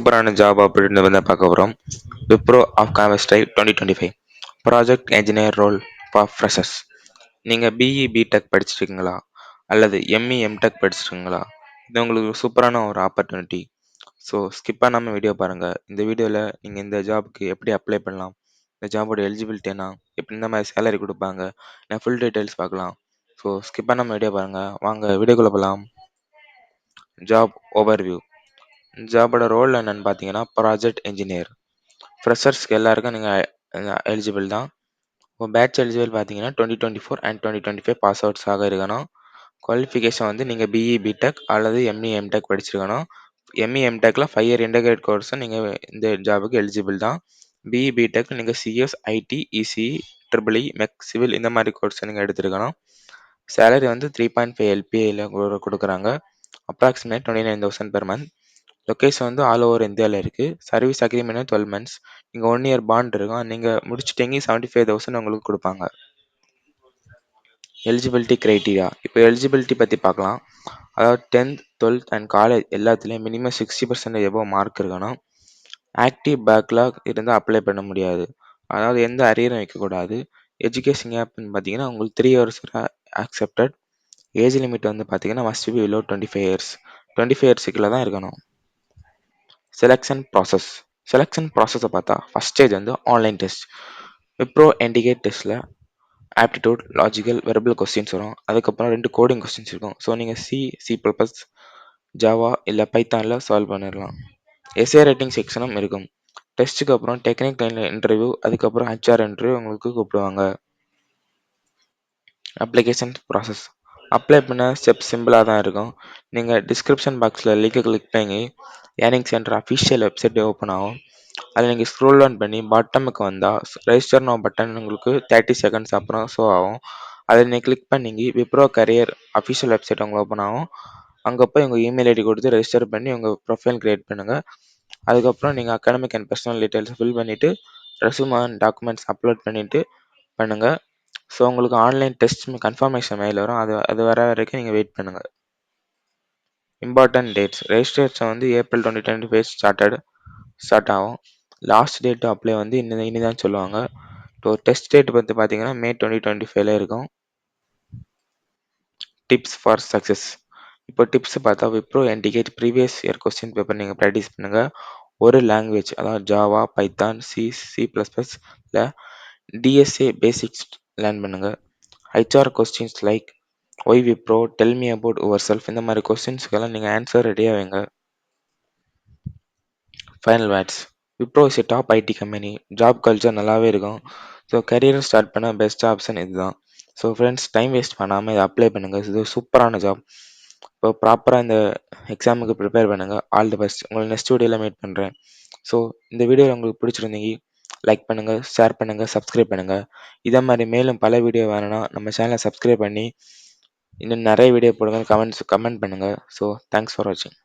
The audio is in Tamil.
சூப்பரான ஜாப் அப்படின்னு வந்து பார்க்க போகிறோம் Wipro off காமஸ்டை twenty twenty five project engineer role for freshers நீங்கள் பிஇ பிடெக் படிச்சிருக்கீங்களா? அல்லது எம்இ எம்டெக் படிச்சிருக்கீங்களா? இது உங்களுக்கு சூப்பரான ஒரு ஆப்பர்ச்சுனிட்டி ஸோ ஸ்கிப் பண்ணாமல் வீடியோ பாருங்கள் இந்த வீடியோவில் நீங்கள் இந்த ஜாபுக்கு எப்படி அப்ளை பண்ணலாம்? இந்த ஜாபோட எலிஜிபிலிட்டி என்ன? எப்படி இந்த மாதிரி சேலரி கொடுப்பாங்க? நான் ஃபுல் டீட்டெயில்ஸ் பார்க்கலாம். ஸோ ஸ்கிப் பண்ணாமல் வீடியோ பாருங்கள் வாங்க வீடியோக்குள்ளே போகலாம் ஜாப் ஓவர்வியூ ஜாபோட ரோல் என்னன்னு பார்த்தீங்கன்னா ப்ராஜெக்ட் என்ஜினியர் ஃப்ரெஷர்ஸ்க்கு எல்லாருக்கும் நீங்கள் எலிஜிபிள் தான். இப்போ பேட்ச் எலிஜிபிள் பார்த்தீங்கன்னா twenty twenty four and twenty twenty five pass அவுட்ஸாக இருக்கணும். குவாலிஃபிகேஷன் வந்து நீங்கள் பிஇ பிடெக் அல்லது எம்இ எம்டெக் படிச்சிருக்கணும். எம்இ எம்டெக்கில் ஃபைவ் இயர் இன்டகிரேட் கோர்ஸும் நீங்கள் இந்த ஜாபுக்கு எலிஜிபிள் தான். பிஇ பிடெக் நீங்கள் CS IT ECE triple E mech civil இந்த மாதிரி கோர்ஸ் நீங்கள் எடுத்துருக்கணும். சேலரி வந்து த்ரீ பாயிண்ட் ஃபைவ் எல்பிஐயில் கொடுக்குறாங்க. Approximate twenty nine thousand per month location வந்து ஆல் ஓவர் இந்தியாவில் இருக்குது சர்வீஸ் அக்ரிமெண்ட் டுவெல் மந்த்ஸ் நீங்கள் ஒன் இயர் பாண்ட் இருக்கும். நீங்கள் முடிச்சிட்டிங்க செவன்ட்டி ஃபைவ் தௌசண்ட் உங்களுக்கு கொடுப்பாங்க. எலிஜிபிலிட்டி க்ரைட்டீரியா இப்போ எலிஜிபிலிட்டி பற்றி பார்க்கலாம். அதாவது டென்த் டுவெல்த் அண்ட் காலேஜ் எல்லாத்துலேயும் மினிமம் சிக்ஸ்டி பர்சன்டேஜ் எவ்வளோ மார்க் இருக்கணும். ஆக்டிவ் பேக்லாக் இருந்தால் அப்ளை பண்ண முடியாது. அதாவது எந்த அரியரும் வைக்கக்கூடாது. எஜுகேஷன் கேப்னு பார்த்தீங்கன்னா உங்களுக்கு three years accepted age limit வந்து பார்த்தீங்கன்னா must be below twenty five years twenty five இயர்ஸுக்குள்ளே தான் இருக்கணும். செலெக்ஷன் ப்ராசஸ் செலெக்ஷன் ப்ராசஸை பார்த்தா ஃபஸ்ட் ஸ்டேஜ் வந்து ஆன்லைன் டெஸ்ட் விப்ரோ என்டிகேட் டெஸ்ட்டில் ஆப்டிடியூட் லாஜிக்கல் வெரபிள் கொஸ்டின்ஸ் வரும். அதுக்கப்புறம் ரெண்டு கோடிங் கொஸ்டின்ஸ் இருக்கும். ஸோ நீங்கள் சி சி பர்பஸ் ஜாவா இல்லை பைத்தானில் சால்வ் பண்ணிடலாம் எஸ்ஏ ரைட்டிங் செக்ஷனும் இருக்கும். டெஸ்ட்டுக்கு அப்புறம் டெக்னிக்கல் இன்டர்வியூ அதுக்கப்புறம் ஹெச்ஆர் இன்டர்வியூ உங்களுக்கு கூப்பிடுவாங்க. அப்ளிகேஷன் ப்ராசஸ் அப்ளை பண்ண ஸ்டெப் சிம்பிளாக தான் இருக்கும். நீங்கள் டிஸ்கிரிப்ஷன் பாக்ஸில் லிங்கை கிளிக் பண்ணி earning center official website open ஆகும். அதில் நீங்கள் ஸ்க்ரோல் டவுன் பண்ணி பாட்டமுக்கு வந்தால் ரெஜிஸ்டர் நோ பட்டன் உங்களுக்கு தேர்ட்டி செகண்ட்ஸ் அப்புறம் ஷோ ஆகும். அதை நீங்கள் கிளிக் பண்ணி விப்ரோ கரியர் அஃபிஷியல் வெப்சைட் உங்களுக்கு ஓப்பன் ஆகும். அங்கே போய் உங்கள் இமெயில் ஐடி கொடுத்து ரெஜிஸ்டர் பண்ணி உங்கள் ப்ரொஃபைல் க்ரியேட் பண்ணுங்கள் அதுக்கப்புறம் நீங்கள் academic and personal details fill பண்ணிவிட்டு ரெசூம் அண்ட் டாக்குமெண்ட்ஸ் அப்லோட் பண்ணிவிட்டு பண்ணுங்கள் ஸோ உங்களுக்கு ஆன்லைன் டெஸ்ட் கன்ஃபர்மேஷன் மெயில் வரும். அது அது வர வரைக்கும் நீங்கள் வெயிட் பண்ணுங்கள் இம்பார்ட்டன்ட் டேட்ஸ் ரெஜிஸ்ட்ரேஷன் வந்து April twenty twenty five started start ஆகும். லாஸ்ட் டேட் அப்ளை வந்து இன்னும் இனி தான் சொல்லுவாங்க. ஸோ டெஸ்ட் டேட் பற்றி பார்த்தீங்கன்னா மே டுவெண்ட்டி டுவெண்ட்டி ஃபைவ்ல இருக்கும். டிப்ஸ் ஃபார் சக்ஸஸ் இப்போ டிப்ஸ் பார்த்தா விப்ரோ என்டிகேட் ப்ரீவியஸ் இயர் கொஸ்டின் பேப்பர் நீங்கள் ப்ராக்டிஸ் பண்ணுங்கள் ஒரு லாங்குவேஜ் அதாவது Java Python C C plus plus இல்லை டிஎஸ்ஏ பேசிக்ஸ் லேர்ன் பண்ணுங்கள் HR questions like why Wipro tell me about yourself இந்த மாதிரி கொஸ்டின்ஸ்க்கெல்லாம் நீங்கள் ஆன்சர் ரெடியாக வைங்க. Final words Wipro is top IT company job culture நல்லாவே இருக்கும். ஸோ கரியரை ஸ்டார்ட் பண்ண பெஸ்ட் ஆப்ஷன் இதுதான். ஸோ ஃப்ரெண்ட்ஸ் டைம் வேஸ்ட் பண்ணாமல் இதை அப்ளை பண்ணுங்கள் இது சூப்பரான ஜாப் இப்போ ப்ராப்பராக இந்த எக்ஸாமுக்கு ப்ரிப்பேர் பண்ணுங்கள் ஆல் தி பெஸ்ட் உங்களை நெக்ஸ்ட் வீடியோவில் மீட் பண்ணுறேன் ஸோ இந்த வீடியோவில் உங்களுக்கு பிடிச்சிருந்தீங்க லைக் பண்ணுங்கள் ஷேர் பண்ணுங்கள் சப்ஸ்கிரைப் பண்ணுங்கள் இதை மாதிரி மேலும் பல வீடியோ வேணும்னா நம்ம சேனலை சப்ஸ்கிரைப் பண்ணி இன்னும் நிறைய வீடியோ போடுங்க கமெண்ட்ஸ் கமெண்ட் பண்ணுங்கள் ஸோ தேங்க்ஸ் ஃபார் வாட்சிங்